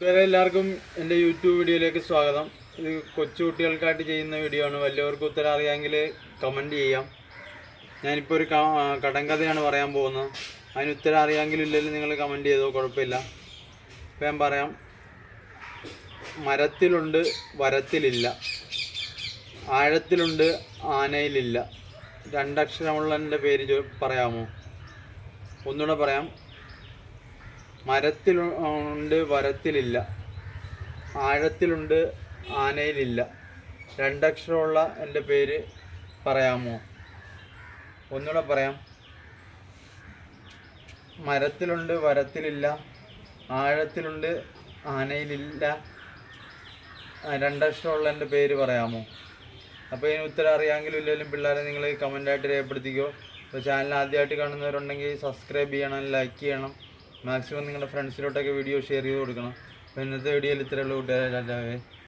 കൂട്ടുകാരെ എല്ലാവർക്കും എന്റെ യൂട്യൂബ് വീഡിയോയിലേക്ക് സ്വാഗതം. ഇത് കൊച്ചുകുട്ടികൾക്കായിട്ട് ചെയ്യുന്ന വീഡിയോ ആണ്. വലിയവർക്ക് ഉത്തരം അറിയാമെങ്കിൽ കമന്റ് ചെയ്യാം. ഞാനിപ്പോൾ ഒരു കടങ്കഥയാണ് പറയാൻ പോകുന്നത്. അതിന് ഉത്തരം അറിയാമെങ്കിലും ഇല്ലെങ്കിൽ നിങ്ങൾ കമന്റ് ചെയ്തോ കുഴപ്പമില്ല. ഇപ്പം ഞാൻ പറയാം. മരത്തിലുണ്ട് വരത്തിലില്ല. ആഴത്തിലുണ്ട് ആനയിലില്ല. രണ്ടക്ഷരമുള്ള എന്റെ പേര് പറയാമോ? ഒന്നുകൂടെ പറയാം. മരത്തിൽ ഉണ്ട് വരത്തിലില്ല. ആഴത്തിലുണ്ട് ആനയിലില്ല. രണ്ടക്ഷരമുള്ള എന്റെ പേര് പറയാമോ? ഒന്നുകൂടെ പറയാം. മരത്തിലുണ്ട് വരത്തിലില്ല. ആഴത്തിലുണ്ട് ആനയിലില്ല. രണ്ടക്ഷരമുള്ള എന്റെ പേര് പറയാമോ? അപ്പോൾ ഇതിന് ഉത്തരം അറിയാമെങ്കിലും ഇല്ലെങ്കിലും പിള്ളേരെ നിങ്ങൾ കമന്റായിട്ട് രേഖപ്പെടുത്തിക്കോ. അപ്പോൾ ചാനൽ ആദ്യമായിട്ട് കാണുന്നവരുണ്ടെങ്കിൽ സബ്സ്ക്രൈബ് ചെയ്യണം ലൈക്ക് ചെയ്യണം. മാക്സിമം നിങ്ങളുടെ ഫ്രണ്ട്സിലോട്ടൊക്കെ വീഡിയോ ഷെയർ ചെയ്ത് കൊടുക്കണം. അപ്പോൾ ഇന്നത്തെ വീഡിയോയിൽ ഇത്രയുള്ള കൂട്ടുകാരെ